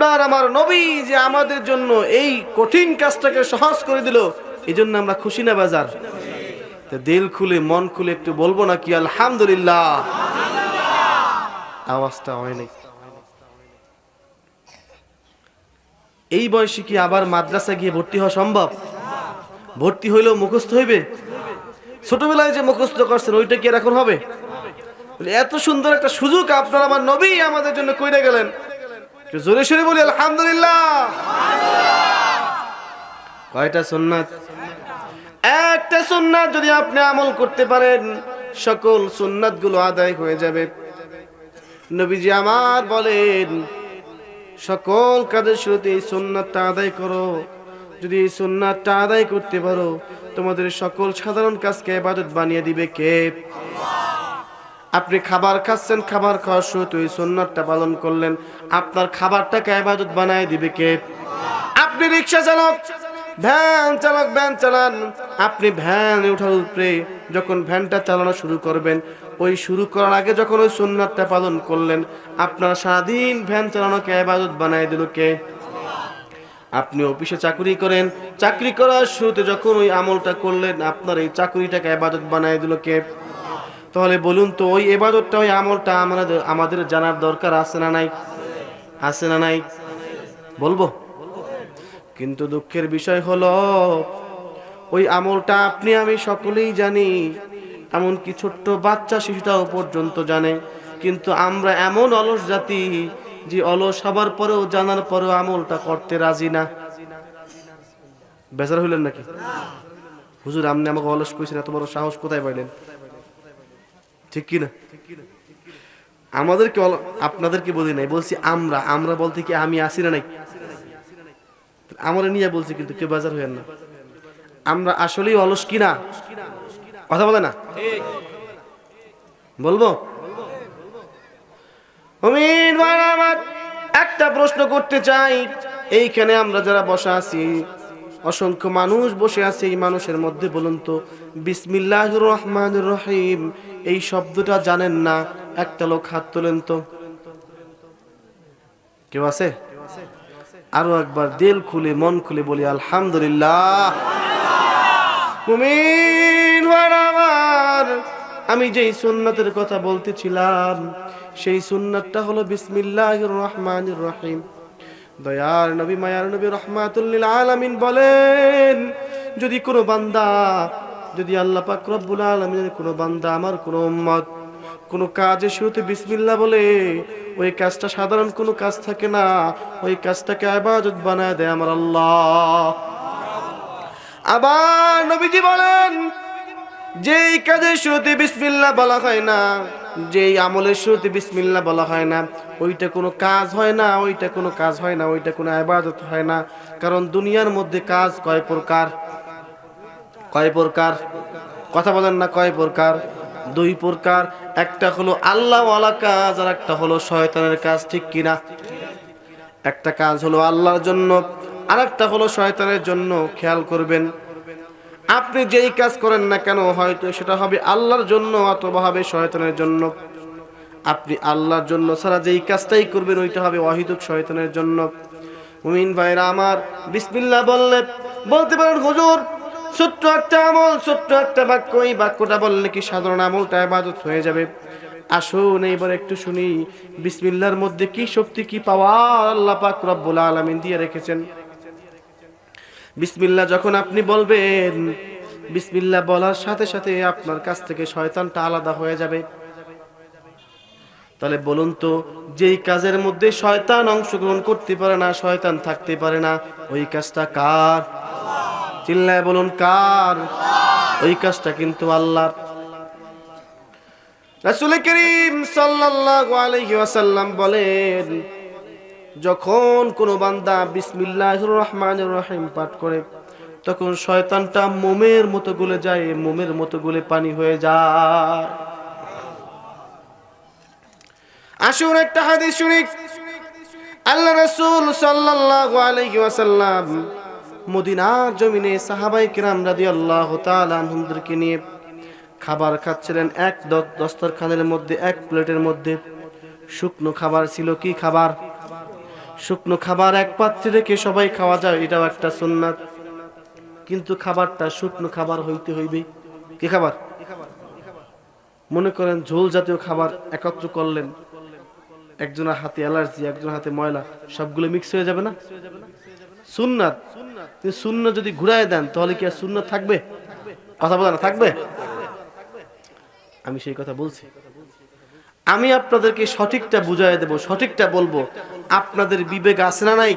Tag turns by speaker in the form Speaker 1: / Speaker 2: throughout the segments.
Speaker 1: আপনার, আমার নবী যে আমাদের জন্য এই কঠিন কাজটাকে সহজ করে দিল এই জন্য আমরা খুশি না বাজার? দিল খুলে, মন খুলে একটু বলব না কি আলহামদুলিল্লাহ। আওয়াজটা হয় নাই। এই বয়সে কি আবার মাদ্রাসা গিয়ে ভর্তি হওয়া সম্ভব? ভর্তি হইলেও মুখস্থ হইবে? ছোটবেলায় যে মুখস্থ করছেন, ওইটা কি এখন হবে? এত সুন্দর একটা সুযোগ আপনার, আমার নবী আমাদের জন্য কইরে গেলেন। জোরে সরে বলি, আলহামদুলিল্লাহ। কয়টা সুন্নাত? একটা সুন্নাত যদি আপনি আমল করতে পারেন, সকল সুন্নাতগুলো আদায় হয়ে যাবে। নবীজি আমার বলেন, সকল কাজের শুরুতে এই সুন্নাতটা আদায় করো। যদি এই সুন্নাতটা আদায় করতে পারো, তোমাদের সকল সাধারণ কাজকে ইবাদত বানিয়ে দিবে কে? আপনি খাবার খাচ্ছেন, খাবার খাওয়ার শুরুতে ওই সুন্নাতটা পালন করলেন। আপনার খাবারটাকে ইবাদত বানিয়ে দিবে কে? আপনি রিক্সা চালক, ভ্যান চালক, ভ্যান চালান। আপনি ভ্যান ওঠার উপরে যখন ভ্যানটা চালানো শুরু করবেন, ওই শুরু করার আগে যখন ওই সুন্নাতটা পালন করলেন, আপনার সারাদিন ভ্যান চালানোকে ইবাদত বানিয়ে দিল কে? আপনি অফিসে চাকরি করেন, চাকরি করার শুরুতে যখন ওই আমলটা করলেন, আপনার এই চাকরিটাকে ইবাদত বানিয়ে দিল কে? তাহলে বলুন তো, ওই এবাদতটা, ওই আমলটা আমাদের আমাদের জানার দরকার আছে না নাই? আছে না নাই? বলব? কিন্তু দুঃখের বিষয় হলো, ওই আমলটা আপনি, আমি সকলেই জানি, এমনকি ছোট্ট বাচ্চা শিশুটাও পর্যন্ত জানে। কিন্তু আমরা এমন অলস জাতি যে অলস হবার পরেও, জানার পরেও আমলটা করতে রাজি না। বেজার হইলেন নাকি? হুজুর, আপনি আমাকে অলস কইছেন, এত বড় সাহস কোথায় পাইলেন? ঠিক কি না আমাদেরকে আপনাদেরকে বলি নাই, বলছি আমরা আমরা বলতে কি আমি আসি না নাই? আমার নিয়ে বলছি কিন্তু কেউ বাজার হইয়েন না। আমরা আসলেই অলস কিনা কথা বলে না? বলব? একটা প্রশ্ন করতে চাই। এইখানে আমরা যারা বসা আছি অসংখ্য মানুষ বসে আছে এই মানুষের মধ্যে, বলুন তো। বিসমিল্লাহ রহমান রহিম। এই শব্দটা জানেন না, একটা লোক হাত তোলেন তো। কেউ আছে? আরও একবার দিল খুলে, মন খুলে বলি, আলহামদুলিল্লাহ। আমি যেই সুন্নাতের কথা বলতেছিলাম, সেই সুন্নাতটা হলো বিসমিল্লাহির রহমানির রহিম। দয়ার নবী, মায়ার নবী রহমাতুল্লিল আলামিন বলেন, যদি কোনো বান্দা, যদি আল্লাহ পাক রব্বুল আলামিনের কোনো বান্দা আমার, কোনো উম্মত, কোনো কাজে শুরুতে বিসমিল্লাহ বলে, ওই কাজটা সাধারণ কোনো কাজ থাকে না, ওই কাজটাকে আবাদত বানায় দেয় আমার আল্লাহ। আবার নবীজি বলেন, যেই কাজের শুরুতে বিসমিল্লাহ বলা হয় না যেই আমলের শুরুতে বিসমিল্লাহ বলা হয় না, ওইটা কোনো কাজ হয় না, ওইটা কোনো কাজ হয় না, ওইটা কোনো আবাদত হয় না। কারণ দুনিয়ার মধ্যে কাজ কয় প্রকার? কয় প্রকার? কথা বলেন না, কয় প্রকার? দুই প্রকার। একটা হলো আল্লাহওয়ালা কাজ, আর একটা হলো শয়তানের কাজ, ঠিক কিনা একটা কাজ হলো আল্লাহর জন্য, আর একটা হলো শয়তানের জন্য। খেয়াল করবেন আপনি যেই কাজ করেন না কেন, হয়তো সেটা হবে আল্লাহর জন্য অথবা হবে শয়তানের জন্য। আপনি আল্লাহর জন্য ছাড়া যেই কাজটাই করবেন, ওইটা হবে অহিতুক শয়তানের জন্য। মুমিন ভাইরা আমার, বিসমিল্লাহ বললে, বলতে পারেন, হুজুর, ছোট্ট একটা আমল, ছোট্ট একটা বাক্য, এই বাক্যটা বললে কি সাধারণ আমলটা ইবাদত হয়ে যাবে? আসুন এইবার একটু শুনি, বিসমিল্লাহর মধ্যে কি শক্তি, কি পাওয়া আল্লাহ পাক রব্বুল আলামিন দিয়ে রেখেছেন? বিসমিল্লাহ যখন আপনি বলবেন বিসমিল্লা বলার সাথে সাথে আপনার কাছ থেকে শয়তানটা আলাদা হয়ে যাবে। তাহলে বলুন তো, যেই কাজের মধ্যে শয়তান অংশগ্রহণ করতে পারে না, শয়তান থাকতে পারে না, ওই কাজটা কার? চিল্লায় বলুন, কার? ওই কাজটা কিন্তু আল্লাহর। রাসূল করিম সাল্লাল্লাহু আলাইহি ওয়াসাল্লাম বলেন যখন কোনো বান্দা বিসমিল্লাহির রহমানির রহিম পাঠ করে, তখন শয়তানটা মোমের মতো গলে যায়, মোমের মতো গলে পানি হয়ে যায়। আসুন একটা হাদিস শুনি। আল্লাহ রাসূল সাল্লাল্লাহু আলাইহি ওয়াসাল্লাম মদিনার জমিনে সাহাবাই কিরাম রাদিয়াল্লাহু তাআলা আনহুমদেরকে নিয়ে খাবার খাচ্ছিলেন এক দস্তরখানের মধ্যে, এক প্লেটের মধ্যে। শুকনো খাবার ছিল কি খাবার? শুকনো খাবার এক পাত্রে রেখে সবাই খাওয়া যায়, এটাও একটা সুন্নাত। কিন্তু খাবারটা শুকনো খাবার হইতে হইবে। কি খাবার? মনে করেন ঝোল জাতীয় খাবার একত্র করলেন, একজনের হাতে অ্যালার্জি, একজনের হাতে ময়লা, সবগুলো মিক্স হয়ে যাবে না? সুন্নাত। শূন্য যদি ঘুরায় দেন, তাহলে কি আর শূন্য থাকবে? কথা বলা না, থাকবে? আমি সেই কথা বলছি। আমি আপনাদেরকে সঠিকটা বুঝাই দেব, সঠিকটা বলব। আপনাদের বিবেক আছে না নাই?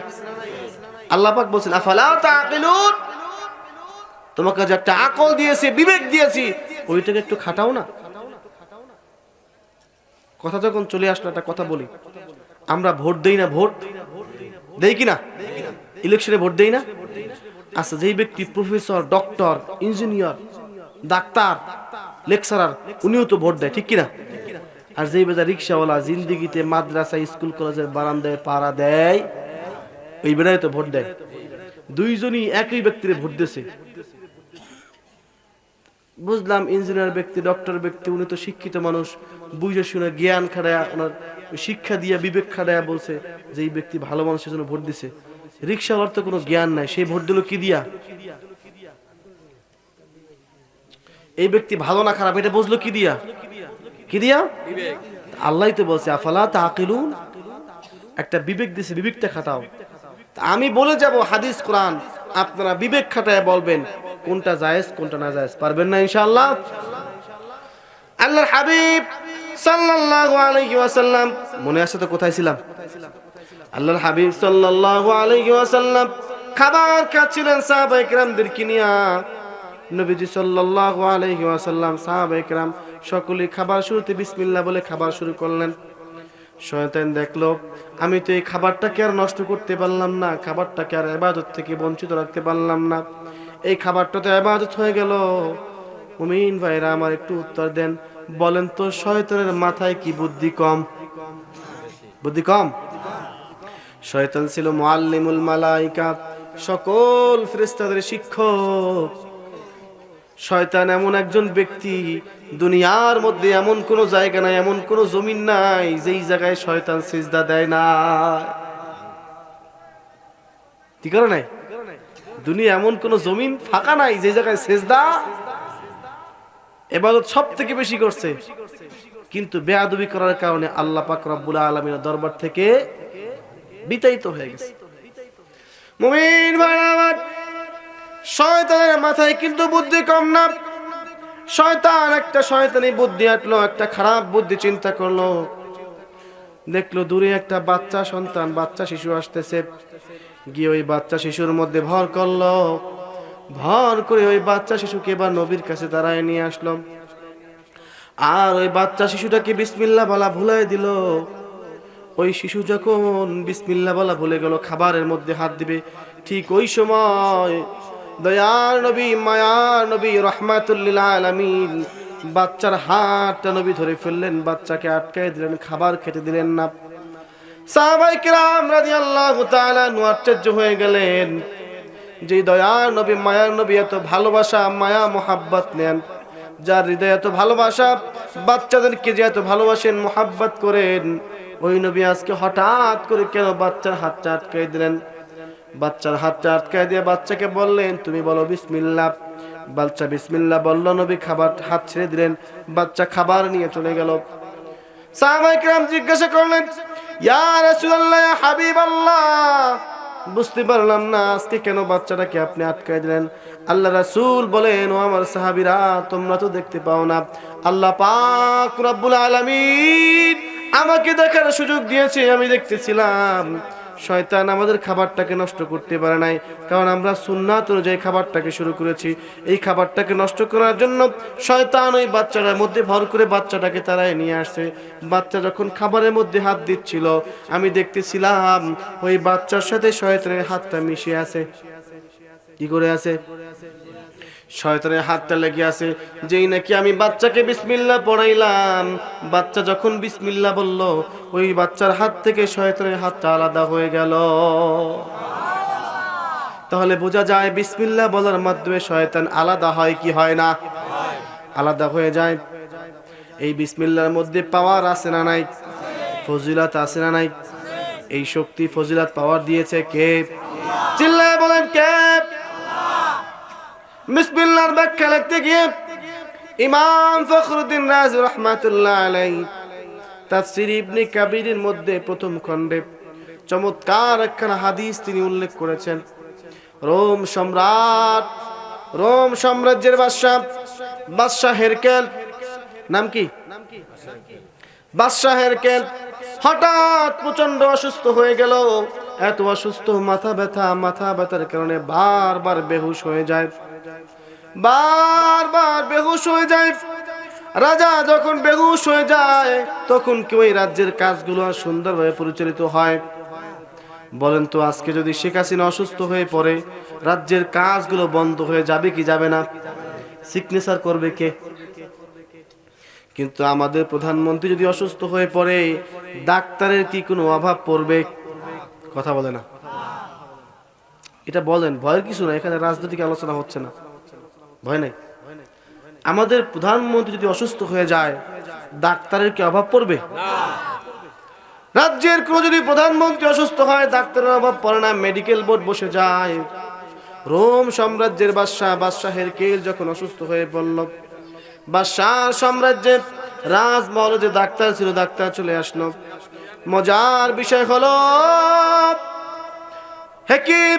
Speaker 1: আল্লাহ পাক বলছেন, আফালা তাকিলুন তোমাকে যে একটা আকল দিয়েছে, বিবেক দিয়েছি, ওইটাকে একটু খাটাও না। কথা যখন চলে আসলো, একটা কথা বলি। আমরা ভোট দেই না, ভোট দেই কি না ইলেকশনে ভোট দেই না? আচ্ছা যেই ব্যক্তি professor, doctor, engineer, doctor, lecturer, উনিও তো ভোট দেয়, ঠিক কিনা? আর যেই বেজা রিক্সাওয়ালা জিন্দিগিতে মাদ্রাসা, স্কুল, কলেজের বারান্দায় পাড়া দেয়, ওই বেড়ায় তো ভোট দেয়। দুইজনই একই ব্যক্তির ভোট দিয়েছে। বুঝলাম ইঞ্জিনিয়ার ব্যক্তি, ডক্টর ব্যক্তি, উনি তো শিক্ষিত মানুষ, বুঝে শুনে জ্ঞান খাড়ায়া ওনার শিক্ষা দিয়া বিবেক খাড়ায়া বলছে যে এই ব্যক্তি ভালো মানুষের জন্য ভোট দিছে। রিক্সাওয়ালার তো কোনো জ্ঞান নাই, সেই ভোট দিল কি দিয়া? এই ব্যক্তি ভালো না খারাপ, এটা বুঝলো কি দিয়া? কি দিয়া? আল্লাহ তো বলছে আফালা তাকিলুন একটা বিবেক দিছে বিবেকটা খাটাও। আমি বলে যাব হাদিস কোরআন আপনারা বিবেক খাটায় বলবেন কোনটা জায়েজ কোনটা না জায়েজ। পারবেন না ইনশাআল্লাহ? আল্লাহর হাবিব সাল্লাল্লাহু আলাইহি ওয়াসাল্লাম মনে আছে তো কোথায় ছিলাম? আল্লাহর হাবিব সাল্লাল্লাহু আলাইহি ওয়াসাল্লাম খাবার খাচ্ছিলেন সাহাবায়ে কেরামদেরকে নিয়ে। নবীজি সাল্লাল্লাহু আলাইহি ওয়াসাল্লাম সাহাবায়ে কেরাম সকলে খাবার শুরুতে বিসমিল্লা বলে খাবার শুরু করলেন। শয়তান দেখল, আমি তো এই খাবারটাকে আর নষ্ট করতে পারলাম না, খাবারটাকে আর ইবাদত থেকে বঞ্চিত রাখতে পারলাম না। এই খাবারটা তো ইবাদত হয়ে গেল। মুমিন ভাইরা আমার একটু উত্তর দেন, বলেন তো শয়তানের মাথায় কি বুদ্ধি কম? বুদ্ধি কম? শয়তান ছিল মুআল্লিমুল মালাইকা, সকল ফেরেশতাদের শিক্ষক। শয়তান এমন একজন ব্যক্তি, দুনিয়ার মধ্যে এমন কোন জায়গা নাই, এমন কোন জমিন নাই, যেই জায়গায় শয়তান সিজদা দেয় না। কি করে নাই? দুনিয়া এমন কোন জমিন ফাঁকা নাই যে জায়গায় সেজদা এবাদত সব থেকে বেশি করছে। কিন্তু বেয়াদবি করার কারণে আল্লাহ পাক রব্বুল আলমীর দরবার থেকে বিতাড়িত হয়ে গেছে। মুমিন ভাই আমার শয়তানের মাথায় কিন্তু বুদ্ধি কম না। শয়তান একটা শয়তানি বুদ্ধি আটলো, একটা খারাপ বুদ্ধি চিন্তা করল। দেখল দূরে একটা বাচ্চা সন্তান, বাচ্চা শিশু আসতেছে। গিয়ে ওই বাচ্চা শিশুর মধ্যে ভর করল। ভর করে ওই বাচ্চা শিশুকে এবার নবীর কাছে দাঁড়ায় নিয়ে আসলো। আর ওই বাচ্চা শিশুটাকে বিসমিল্লা বলা ভুলাই দিল। ওই শিশু যখন বিসমিল্লা বলা ভুলে গেল, খাবারের মধ্যে হাত দিবে, ঠিক ওই সময় দয়ার নবী, মায়ার নবী, রহমাতুল্লিল আলামিন। বাচ্চার হাতটা নবী ধরে ফেললেন, বাচ্চাকে আটকাই দিলেন, খাবার খেতে দিলেন না। সাহাবাই কিরাম রাদিয়াল্লাহু তাআলা আশ্চর্য হয়ে গেলেন যে দয়ার নবী, মায়ার নবী এত ভালোবাসা, মায়া, মোহাব্বত নেন। যার হৃদয়ে এত ভালোবাসা, বাচ্চাদেরকে যে এত ভালোবাসেন, মোহাব্বত করেন, ওই নবী আজকে হঠাৎ করে কেন বাচ্চার হাতটা আটকাই দিলেন? বাচ্চার হাতটা আটকায় দিয়ে বাচ্চাকে বললেন, তুমি বলো বিসমিল্লা বাচ্চা বিসমিল্লা বলল, নবী খাবার হাত ছেড়ে দিলেন, বাচ্চা খাবার নিয়ে চলে গেল। সাহাবাইকরাম জিজ্ঞাসা করলেন, ইয়া রাসূলুল্লাহ হাবিবাল্লাহ। বুঝতে পারলাম না, আজকে কেন বাচ্চাটাকে আপনি আটকায় দিলেন? আল্লাহ রাসূল বলেন, ও আমার সাহাবীরা, তোমরা তো দেখতে পাও না। আল্লাহ পাক রব্বুল আলামিন আমাকে দেখার সুযোগ দিয়েছে, আমি দেখতেছিলাম। শয়তান আমাদের খাবারটাকে নষ্ট করতে পারে নাই। কারণ আমরা সুন্নাত অনুযায়ী খাবারটাকে শুরু করেছি। এই খাবারটাকে নষ্ট করার জন্য শয়তান ওই বাচ্চাটার মধ্যে ভর করে বাচ্চাটাকে তারাই নিয়ে আসে। বাচ্চা যখন খাবারের মধ্যে হাত দিচ্ছিল, আমি দেখতেছিলাম ওই বাচ্চার সাথে শয়তানের হাতটা মিশে আছে। কি করে আছে? শয়তানের হাতটা লেগে আছে। যেই নাকি আমি বাচ্চাকে বিসমিল্লা পড়াইলাম। বাচ্চা যখন বিসমিল্লা বলল, ওই বাচ্চার হাত থেকে শয়তানের হাতটা আলাদা হয়ে গেল। তাহলে বোঝা যায় বিসমিল্লা বলার মাধ্যমে শয়তান আলাদা হয় কি হয় না? আলাদা হয়ে যায়। এই বিসমিল্লার মধ্যে পাওয়ার আছে না নাই? ফজিলাত আছে না নাই? এই শক্তি ফজিলাত পাওয়ার দিয়েছে কে? চিল্লায় বলেন কে? বিসমিল্লাহর ব্যাখ্যা লিখতে গিয়ে ইমাম ফখরুদ্দিন রাজ রহমাতুল্লাহ আলাই তাফসির ইবনে কাবিরের মধ্যে প্রথম খণ্ডে চমৎকার একখানা হাদিস তিনি উল্লেখ করেছেন। রোম সম্রাট, রোম সাম্রাজ্যের বাদশাহ বাদশাহ হেরকেল, নাম কি? বাদশাহ হেরকেল হঠাৎ প্রচণ্ড অসুস্থ হয়ে গেল। এত অসুস্থ মাথা ব্যথা, মাথা ব্যথার কারণে বারবার বেহুশ হয়ে যায়। বারবার বেহুশ হয়ে যায়। রাজা যখন বেহুশ হয়ে যায়, তখন কেউ এই রাজ্যের কাজগুলো আর সুন্দরভাবে পরিচালিত হয়? বলেন তো, আজকে যদি শেখ হাসিনা অসুস্থ হয়ে পড়ে, রাজ্যের কাজগুলো বন্ধ হয়ে যাবে কি যাবে না? সিগনেচার করবে কে? কিন্তু আমাদের প্রধানমন্ত্রী যদি অসুস্থ হয়ে পড়ে, ডাক্তারের কি কোনো অভাব পড়বে? কথা বলে না। এটা বলেন, ভয়ের কিছু না, এখানে রাজনৈতিক আলোচনা হচ্ছে না। ভয় নাই? আমাদের প্রধানমন্ত্রী যদি অসুস্থ হয়ে যায়, ডাক্তারের কি অভাব পড়বে? রাজ্যের কোন যদি প্রধানমন্ত্রী অসুস্থ হয়, ডাক্তারের অভাব পড়ে না মেডিকেল বোর্ড বসে যায়। রোম সাম্রাজ্যের বাদশাহ, বাদশাহের কেল যখন অসুস্থ হয়ে পড়ল, বাদশাহ সাম্রাজ্যের রাজমহল যে ডাক্তার ছিল, ডাক্তার চলে আসলো। মজার বিষয় হলো হেকিম,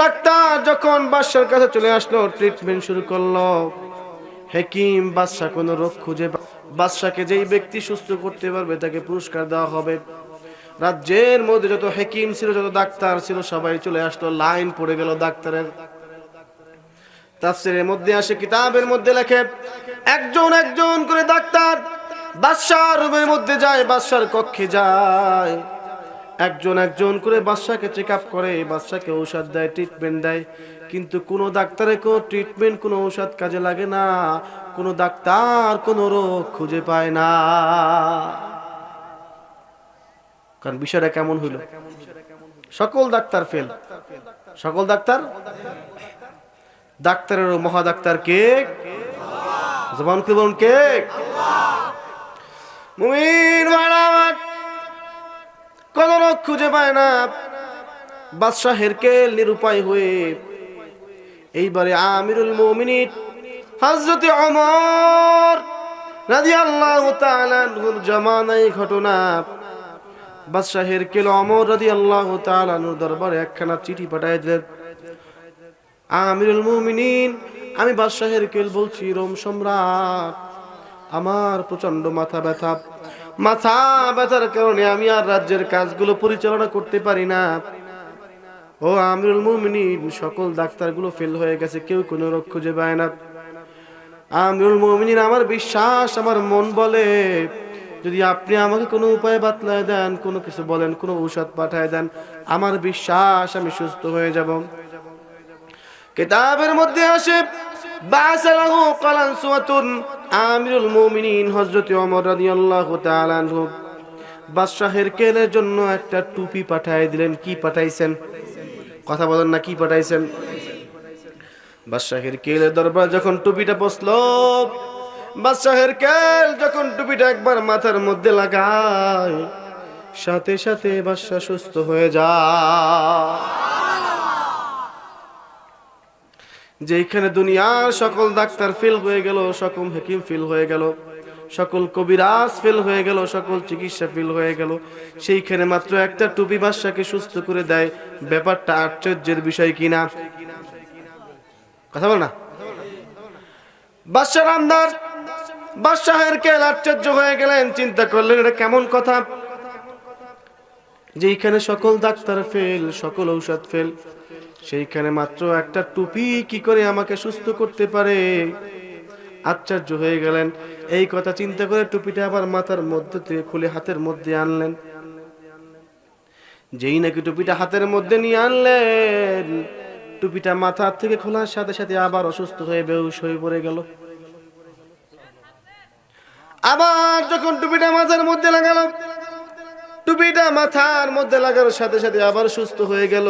Speaker 1: ডাক্তার যখন বাদশার কাছে চলে আসলো ট্রিটমেন্ট শুরু করল। হেকিম বাদশাহ কোনো রোগ খুঁজে বাদশাকে যেই ব্যক্তি সুস্থ করতে পারবে, তাকে পুরস্কার দেওয়া হবে। রাজ্যের মধ্যে যত হেকিম ছিল, যত ডাক্তার ছিল, সবাই চলে আসলো, লাইন পড়ে গেল ডাক্তারের। তাফসিরের মধ্যে আসে, কিতাবের মধ্যে লেখে, একজন একজন করে ডাক্তার বাদশাহ রুমের মধ্যে যায়, বাদশার কক্ষে যায়। একজন একজন করে বাদশাকে চেক আপ করে বাদশাকে ঔষধ দেয় ট্রিটমেন্ট দেয়। কিন্তু কোনো ডাক্তারের কোনো ট্রিটমেন্ট কোনো ঔষধ কাজে লাগে না। কোনো ডাক্তার কোনো রোগ খুঁজে পায় না। কারণ বিষয়টা কেমন হইল? সকল ডাক্তার ফেল সকল ডাক্তার? ডাক্তারের মহা ডাক্তার কে? জবান খুলে বলুন কে? মুমিন কোন খুঁজে পায় না। বাদশাহ হেরকেল নিরুপায় হয়ে। এইবারে আমিরুল মুমিনিন হযরত ওমর রাদিয়াল্লাহু তাআলা আনহুর জামানায় ঘটনা। বাদশাহ আনহুর দরবারে একখানা চিঠি পাঠায় দিলেন। আমিরুল মুমিনিন, আমি বাদশাহের কেল বলছি, রোম সম্রাট, আমার প্রচণ্ড মাথা ব্যথা। মাথা ব্যথার কারণে আমি আর রাজ্যের কাজগুলো পরিচালনা করতে পারি না। ও আমিরুল মুমিনিন, সকল ডাক্তারগুলো ফেল হয়ে গেছে, কেউ কোনো রোগ খুঁজে পায় না। আমিরুল মুমিনিন, আমার বিশ্বাস, আমার মন বলে, যদি আপনি আমাকে কোনো উপায় বাতলায় দেন, কোনো কিছু বলেন, কোনো ঔষধ পাঠায় দেন, আমার বিশ্বাস, আমি সুস্থ হয়ে যাব। কিতাবের মধ্যে আসে, বাসালাহু কালান সুয়াতুন আমিরুল মুমিনিন হযরত ওমর রাদিয়াল্লাহু তাআলা আনহু বাদশাহের কেলের জন্য একটা টুপি পাঠায় দিলেন। কি পাঠাইছেন? কথা বলেন না, কি পাঠাইছেন? বাদশাহের কেলের দরবার যখন টুপিটা বসল, বাদশাহের কেল যখন টুপিটা একবার মাথার মধ্যে লাগায়, সাথে সাথে বাদশাহ সুস্থ হয়ে যায়। যেখানে দুনিয়ার সকল ডাক্তার ফেল হয়ে গেল, সকল হেকিম ফেল হয়ে গেল, সকল কবিরাজ ফেল হয়ে গেল, সকল চিকিৎসা ফেল হয়ে গেল। সেইখানে মাত্র একটা টুপি বাদশাকে সুস্থ করে দেয়। ব্যাপারটা আশ্চর্যের বিষয় কিনা? কথা বল না। বাদশাহ রামদার, বাদশাহের কেল আশ্চর্য হয়ে গেলেন, চিন্তা করলেন, এটা কেমন কথা? যেইখানে সকল ডাক্তার ফেল, সকল ঔষধ ফেল সেইখানে মাত্র একটা টুপি কি করে আমাকে সুস্থ করতে পারে? আশ্চর্য হয়ে গেলেন। এই কথা চিন্তা করে টুপিটা আবার মাথার মধ্যে থেকে খুলে হাতের মধ্যে আনলেন। যেই নাকি টুপিটা হাতের মধ্যে নিয়ে আনলেন, টুপিটা মাথার থেকে খোলার সাথে সাথে আবার অসুস্থ হয়ে বেহুশ হয়ে পড়ে গেল। আবার যখন টুপিটা মাথার মধ্যে লাগালো, টুপিটা মাথার মধ্যে লাগার সাথে সাথে আবার সুস্থ হয়ে গেল।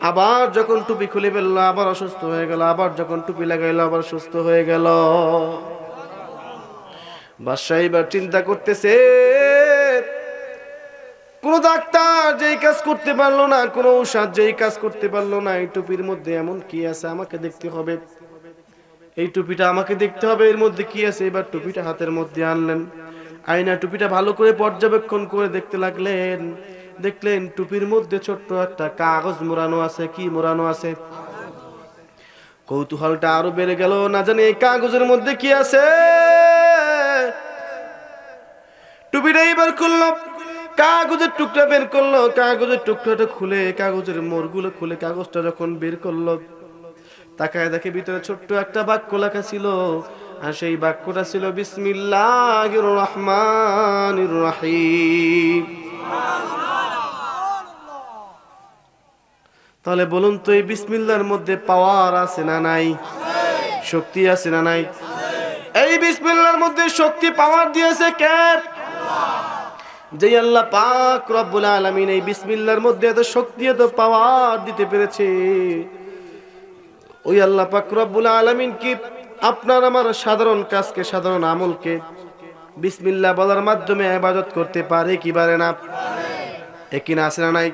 Speaker 1: আবার যখন টুপি খুলে ফেলল, আবার অসুস্থ হয়ে গেল, আবার যখন টুপি লাগাইলো, আবার সুস্থ হয়ে গেল। বাদশাহ এবার চিন্তা করতেছে, কোন ডাক্তার যেই কাজ করতে পারল না, কোনো ঔষধ যেই কাজ করতে পারল না, এই টুপির মধ্যে এমন কি আছে আমাকে দেখতে হবে। এই টুপিটা আমাকে দেখতে হবে, এর মধ্যে কি আছে? এবার টুপিটা হাতের মধ্যে আনলেন। আয়না টুপিটা ভালো করে পর্যবেক্ষণ করে দেখতে লাগলেন দেখলেন টুপির মধ্যে ছোট্ট একটা কাগজ মোড়ানো আছে। কি মোড়ানো আছে? কৌতূহলটা আরও বেড়ে গেল, না জানি এই কাগজের মধ্যে কি আছে। টুপিটা এবার খুললো, কাগজের টুকরা বের করল, কাগজের টুকরাটা খুলে, কাগজের মোড়গুলো খুলে কাগজটা যখন বের করল, তাকায় দেখে ভিতরে ছোট্ট একটা বাক্য লেখা ছিল, আর সেই বাক্যটা ছিল, বিসমিল্লাহির রহমানির রহিম। তাহলে বলুন তো এই বিসমিল্লার মধ্যে পাওয়ার আছে না নাই? শক্তি আছে না নাই? এই বিসমিল্লার মধ্যে শক্তি পাওয়ার দিয়েছে কে? যে আল্লাহ পাক রব্বুল আলামিন এই বিসমিল্লার মধ্যে এত শক্তি, এত পাওয়ার দিতে পেরেছে। ওই আল্লাহ পাক রব্বুল আলামিন কি আপনার আমার সাধারণ কাজকে, সাধারণ আমলকে বিসমিল্লাহ বলার মাধ্যমে ইবাদত করতে পারে কি পারে না? একই না আছে না নাই?